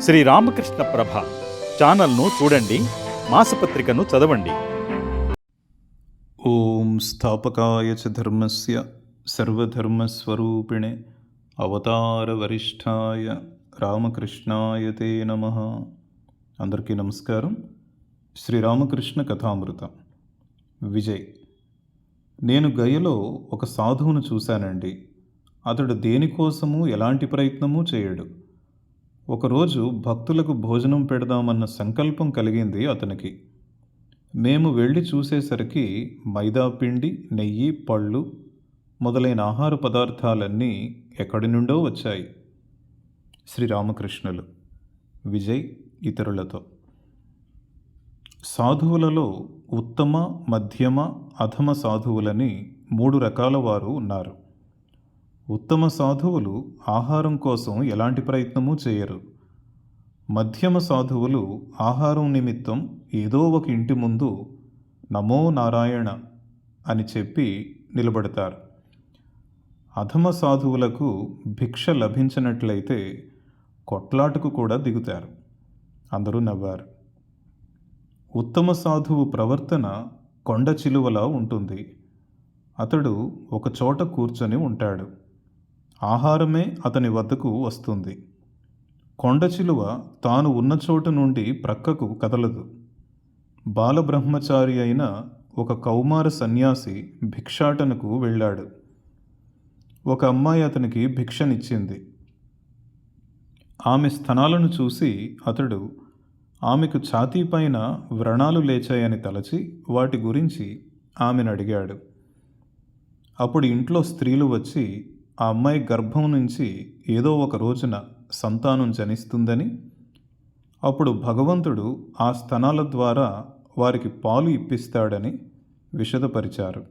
శ్రీ రామకృష్ణ ప్రభ ఛానల్ను చూడండి మాసపత్రికను చదవండి. ఓం స్థాపకాయ చ ధర్మస్య సర్వధర్మస్వరూపిణే అవతారవరిష్ఠాయ రామకృష్ణాయ తే నమ. అందరికీ నమస్కారం. శ్రీరామకృష్ణ కథామృతం. విజయ్ నేను గయలో ఒక సాధువును చూశానండి. అతడు దేనికోసము ఎలాంటి ప్రయత్నమూ చేయడు. ఒకరోజు భక్తులకు భోజనం పెడదామన్న సంకల్పం కలిగింది అతనికి. మేము వెళ్ళి చూసేసరికి మైదా పిండి నెయ్యి పళ్ళు మొదలైన ఆహార పదార్థాలన్నీ ఎక్కడి నుండో వచ్చాయి. శ్రీరామకృష్ణులు విజయ్ ఇతరులతో. సాధువులలో ఉత్తమ మధ్యమ అధమ సాధువులని మూడు రకాల వారు ఉన్నారు. ఉత్తమ సాధువులు ఆహారం కోసం ఎలాంటి ప్రయత్నమూ చేయరు. మధ్యమ సాధువులు ఆహారం నిమిత్తం ఏదో ఒక ఇంటి ముందు నమో నారాయణ అని చెప్పి నిలబడతారు. అధమ సాధువులకు భిక్ష లభించినట్లయితే కొట్లాటకు కూడా దిగుతారు. అందరూ నవ్వారు. ఉత్తమ సాధువు ప్రవర్తన కొండ చిలువలా ఉంటుంది. అతడు ఒకచోట కూర్చొని ఉంటాడు. ఆహారమే అతని వద్దకు వస్తుంది. కొండ చిలువ తాను ఉన్న చోటు నుండి ప్రక్కకు కదలదు. బాలబ్రహ్మచారి అయిన ఒక కౌమార సన్యాసి భిక్షాటనకు వెళ్ళాడు. ఒక అమ్మాయి అతనికి భిక్షనిచ్చింది. ఆమె స్థనాలను చూసి అతడు ఆమెకు ఛాతీ పైన వ్రణాలు లేచాయని తలచి వాటి గురించి ఆమెను అడిగాడు. అప్పుడు ఇంట్లో స్త్రీలు వచ్చి ఆ అమ్మాయి గర్భం నుంచి ఏదో ఒక రోజున సంతానం జనిస్తుందని అప్పుడు భగవంతుడు ఆ స్తనాల ద్వారా వారికి పాలు ఇప్పిస్తాడని విషదపరిచారు.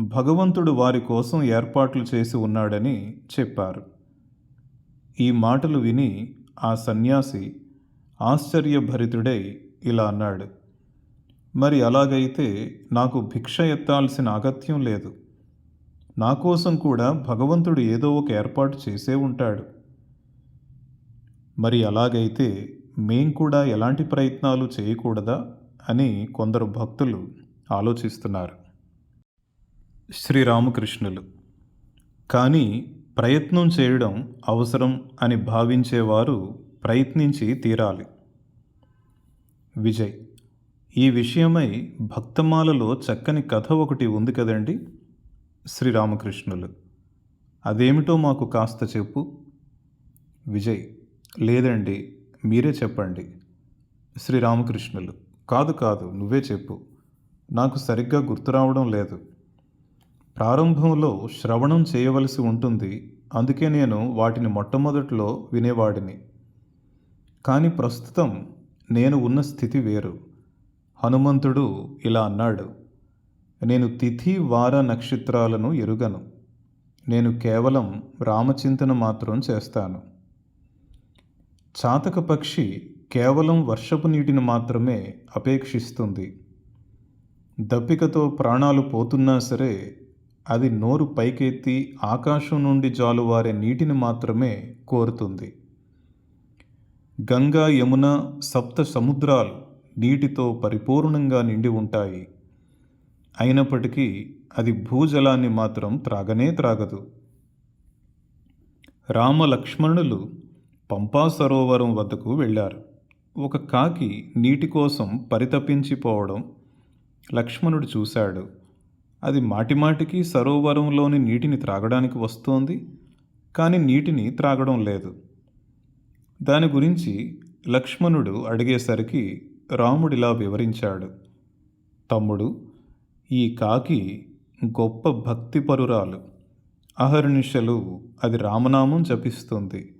భగవంతుడు వారి కోసం ఏర్పాట్లు చేసి ఉన్నాడని చెప్పారు. ఈ మాటలు విని ఆ సన్యాసి ఆశ్చర్యభరితుడై ఇలా అన్నాడు. మరి అలాగైతే నాకు భిక్ష ఎత్తాల్సిన అగత్యం లేదు. నా కోసం కూడా భగవంతుడు ఏదో ఒక ఏర్పాటు చేసే ఉంటాడు. మరి అలాగైతే మేం కూడా ఎలాంటి ప్రయత్నాలు చేయకూడదా అని కొందరు భక్తులు ఆలోచిస్తున్నారు. శ్రీరామకృష్ణులు. కానీ ప్రయత్నం చేయడం అవసరం అని భావించేవారు ప్రయత్నించి తీరాలి. విజయ్ ఈ విషయమై భక్తమాలలో చక్కని కథ ఒకటి ఉంది కదండి? శ్రీరామకృష్ణులు. అదేమిటో మాకు కాస్త చెప్పు. విజయ్ లేదండి మీరే చెప్పండి. శ్రీరామకృష్ణులు కాదు కాదు నువ్వే చెప్పు. నాకు సరిగ్గా గుర్తు రావడం లేదు. ప్రారంభంలో శ్రవణం చేయవలసి ఉంటుంది. అందుకే నేను వాటిని మొట్టమొదట్లో వినేవాడిని. కానీ ప్రస్తుతం నేను ఉన్న స్థితి వేరు. హనుమంతుడు ఇలా అన్నాడు. నేను తిథి వార నక్షత్రాలను ఎరుగను. నేను కేవలం రామచింతన మాత్రం చేస్తాను. చాతక పక్షి కేవలం వర్షపు నీటిని మాత్రమే అపేక్షిస్తుంది. దప్పికతో ప్రాణాలు పోతున్నా సరే అది నోరు పైకెత్తి ఆకాశం నుండి జాలువారే నీటిని మాత్రమే కోరుతుంది. గంగా యమున సప్త సముద్రాలు నీటితో పరిపూర్ణంగా నిండి ఉంటాయి. అయినప్పటికీ అది భూజలాన్ని మాత్రం త్రాగనే త్రాగదు. రామ లక్ష్మణులు పంపా సరోవరం వద్దకు వెళ్ళారు. ఒక కాకి నీటి కోసం పరితపించిపోవడం లక్ష్మణుడు చూశాడు. అది మాటిమాటికి సరోవరంలోని నీటిని త్రాగడానికి వస్తోంది కానీ నీటిని త్రాగడం లేదు. దాని గురించి లక్ష్మణుడు అడిగేసరికి రాముడిలా వివరించాడు. తమ్ముడు ఈ కాకి గొప్ప భక్తిపరురాలు. అహర్నిశలు అది రామనామం జపిస్తుంది.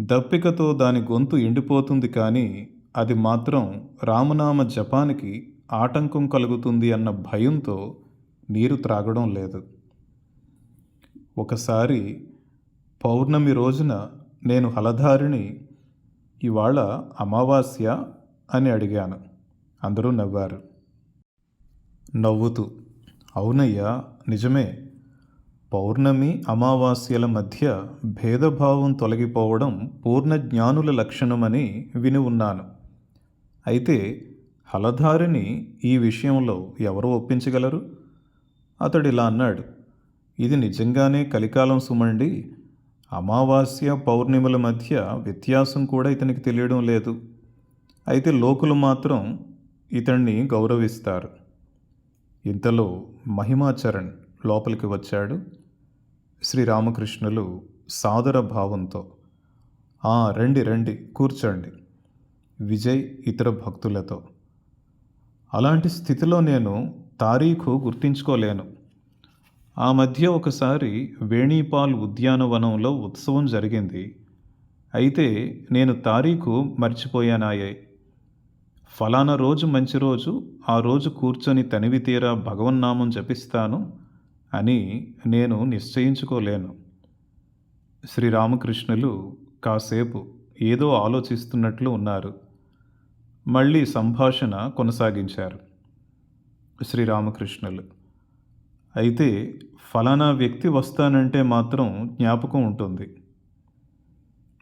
దప్పికతో దాని గొంతు ఎండిపోతుంది కానీ అది మాత్రం రామనామ జపానికి ఆటంకం కలుగుతుంది అన్న భయంతో నీరు త్రాగడం లేదు. ఒకసారి పౌర్ణమి రోజున నేను హలధారిని ఇవాళ అమావాస్య అని అడిగాను. అందరూ నవ్వారు. నవ్వుతూ అవునయ్యా నిజమే. పౌర్ణమి అమావాస్యల మధ్య భేదభావం తొలగిపోవడం పూర్ణ జ్ఞానుల లక్షణమని విని ఉన్నాను. అయితే హలధారిని ఈ విషయంలో ఎవరు ఒప్పించగలరు? అతడు ఇలా అన్నాడు. ఇది నిజంగానే కలికాలం సుమండి. అమావాస్య పౌర్ణిమల మధ్య వ్యత్యాసం కూడా ఇతనికి తెలియడం లేదు. అయితే లోకులు మాత్రం ఇతన్ని గౌరవిస్తారు. ఇంతలో మహిమాచరణ్ లోపలికి వచ్చాడు. శ్రీరామకృష్ణులు సాదర భావంతో "ఆ, రండి రండి కూర్చోండి విజయ్ ఇతర భక్తులతో. అలాంటి స్థితిలో నేను తారీఖు గుర్తించుకోలేను. ఆ మధ్య ఒకసారి వేణీపాల్ ఉద్యానవనంలో ఉత్సవం జరిగింది. అయితే నేను తారీఖు మర్చిపోయానాయే. ఫలానా రోజు మంచి రోజు ఆ రోజు కూర్చొని తనివి తీరా భగవన్నామం జపిస్తాను అని నేను నిశ్చయించుకోలేను. శ్రీరామకృష్ణులు కాసేపు ఏదో ఆలోచిస్తున్నట్లు ఉన్నారు. మళ్ళీ సంభాషణ కొనసాగించారు శ్రీరామకృష్ణులు. అయితే ఫలానా వ్యక్తి వస్తానంటే మాత్రం జ్ఞాపకం ఉంటుంది.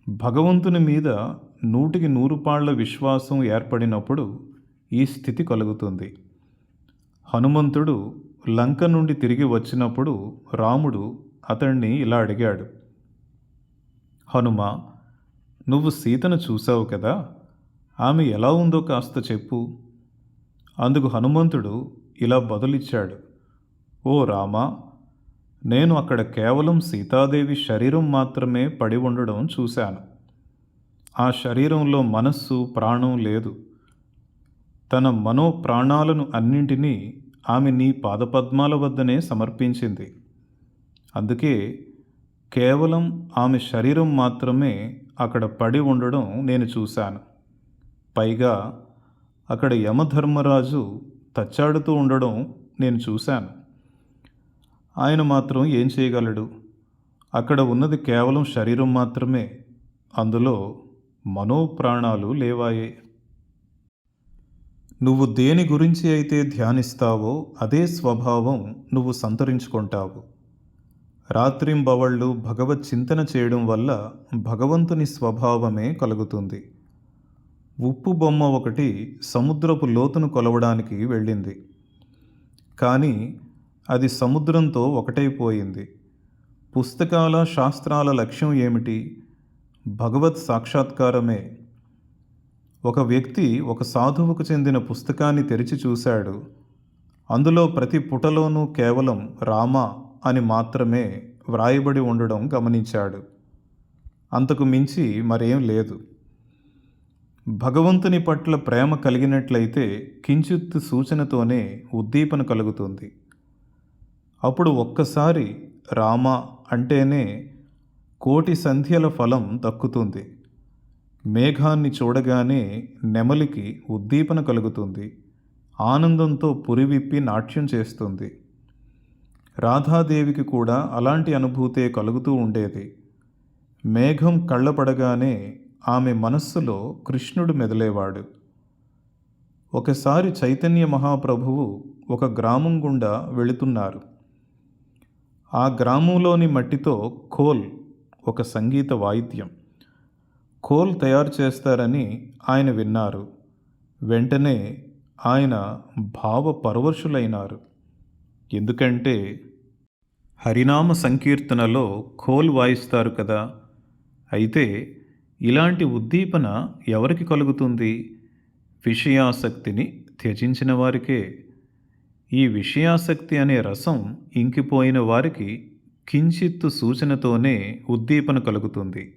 భగవంతుని మీద నూటికి నూరు పాళ్ళ విశ్వాసం ఏర్పడినప్పుడు ఈ స్థితి కలుగుతుంది. హనుమంతుడు లంక నుండి తిరిగి వచ్చినప్పుడు రాముడు అతణ్ణి ఇలా అడిగాడు. హనుమ నువ్వు సీతను చూసావు కదా ఆమె ఎలా ఉందో కాస్త చెప్పు. అందుకు హనుమంతుడు ఇలా బదులిచ్చాడు. ఓ రామా నేను అక్కడ కేవలం సీతాదేవి శరీరం మాత్రమే పడి ఉండడం చూశాను. ఆ శరీరంలో మనస్సు ప్రాణం లేదు. తన మనో ప్రాణాలను అన్నింటినీ ఆమె నీ పాదపద్మాల వద్దనే సమర్పించింది. అందుకే కేవలం ఆమె శరీరం మాత్రమే అక్కడ పడి ఉండడం నేను చూశాను. పైగా అక్కడ యమధర్మరాజు తచ్చాడుతూ ఉండడం నేను చూశాను. ఆయన మాత్రం ఏం చేయగలడు? అక్కడ ఉన్నది కేవలం శరీరం మాత్రమే. అందులో మనోప్రాణాలు లేవాయే. నువ్వు దేని గురించి అయితే ధ్యానిస్తావో అదే స్వభావం నువ్వు సంతరించుకుంటావు. రాత్రింబవళ్ళు భగవత్ చింతన చేయడం వల్ల భగవంతుని స్వభావమే కలుగుతుంది. ఉప్పు బొమ్మ ఒకటి సముద్రపు లోతును కొలవడానికి వెళ్ళింది. కానీ అది సముద్రంతో ఒకటైపోయింది. పుస్తకాల శాస్త్రాల లక్ష్యం ఏమిటి? భగవత్ సాక్షాత్కారమే. ఒక వ్యక్తి ఒక సాధువుకు చెందిన పుస్తకాన్ని తెరిచి చూశాడు. అందులో ప్రతి పుటలోనూ కేవలం రామ అని మాత్రమే వ్రాయబడి ఉండడం గమనించాడు. అంతకు మించి మరేం లేదు. భగవంతుని పట్ల ప్రేమ కలిగినట్లయితే కించిత్ సూచనతోనే ఉద్దీపన కలుగుతుంది. అప్పుడు ఒక్కసారి రామ అంటేనే కోటి సంధ్యల ఫలం దక్కుతుంది. మేఘాన్ని చూడగానే నెమలికి ఉద్దీపన కలుగుతుంది. ఆనందంతో పురివిప్పి నాట్యం చేస్తుంది. రాధాదేవికి కూడా అలాంటి అనుభూతే కలుగుతూ ఉండేది. మేఘం కళ్ళపడగానే ఆమె మనస్సులో కృష్ణుడు మెదిలేవాడు. ఒకసారి చైతన్య మహాప్రభువు ఒక గ్రామం గుండా వెళుతున్నారు. ఆ గ్రామంలోని మట్టితో ఖోల్ ఒక సంగీత వాయిద్యం. కోల్ తయారు చేస్తారని ఆయన విన్నారు. వెంటనే ఆయన భావ పరవశులైనారు. ఎందుకంటే హరినామ సంకీర్తనలో కోల్ వాయిస్తారు కదా. అయితే ఇలాంటి ఉద్దీపన ఎవరికి కలుగుతుంది? విషయాసక్తిని త్యజించిన వారికే. ఈ విషయాసక్తి అనే రసం ఇంకిపోయిన వారికి కించిత్తు సూచనతోనే ఉద్దీపన కలుగుతుంది.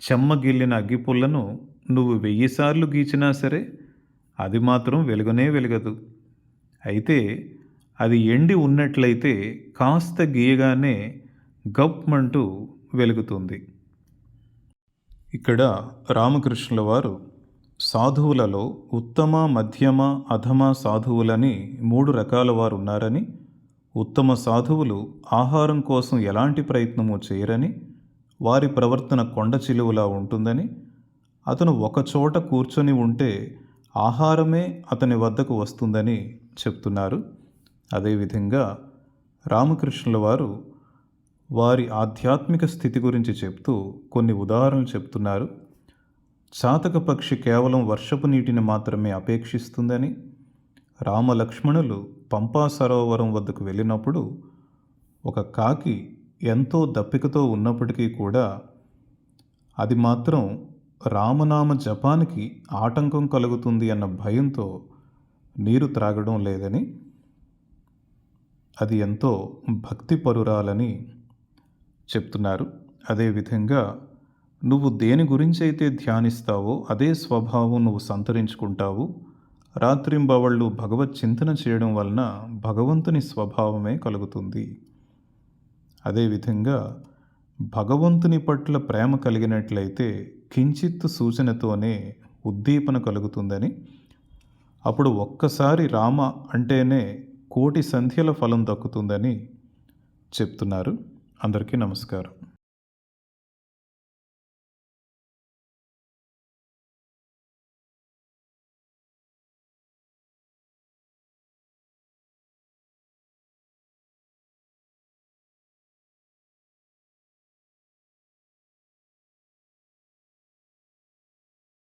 చెమ్మగిల్లిన అగ్గిపుల్లను నువ్వు వెయ్యిసార్లు గీచినా సరే అది మాత్రం వెలుగనే వెలుగదు. అయితే అది ఎండి ఉన్నట్లయితే కాస్త గీయగానే గప్మంటూ వెలుగుతుంది. ఇక్కడ రామకృష్ణుల వారు సాధువులలో ఉత్తమ మధ్యమ అధమ సాధువులని మూడు రకాల వారు ఉన్నారని ఉత్తమ సాధువులు ఆహారం కోసం ఎలాంటి ప్రయత్నము చేయరని వారి ప్రవర్తన కొండ చిలువలా ఉంటుందని అతను ఒకచోట కూర్చొని ఉంటే ఆహారమే అతని వద్దకు వస్తుందని చెప్తున్నారు. అదేవిధంగా రామకృష్ణుల వారు వారి ఆధ్యాత్మిక స్థితి గురించి చెప్తూ కొన్ని ఉదాహరణలు చెప్తున్నారు. చాతక పక్షి కేవలం వర్షపు నీటిని మాత్రమే అపేక్షిస్తుందని రామలక్ష్మణులు పంపా సరోవరం వద్దకు వెళ్ళినప్పుడు ఒక కాకి ఎంతో దప్పికతో ఉన్నప్పటికీ కూడా అది మాత్రం రామనామ జపానికి ఆటంకం కలుగుతుంది అన్న భయంతో నీరు త్రాగడం లేదని అది ఎంతో భక్తి పరురాలని చెప్తున్నారు అదేవిధంగా నువ్వు దేని గురించి అయితే ధ్యానిస్తావో అదే స్వభావం నువ్వు సంతరించుకుంటావు. రాత్రింబవళ్ళు భగవత్ చింతన చేయడం వలన భగవంతుని స్వభావమే కలుగుతుంది. అదేవిధంగా భగవంతుని పట్ల ప్రేమ కలిగినట్లయితే కించిత్తు సూచనతోనే ఉద్దీపన కలుగుతుందని అప్పుడు ఒక్కసారి రామ అంటేనే కోటి సంధ్యల ఫలం దక్కుతుందని చెప్తున్నారు. అందరికీ నమస్కారం.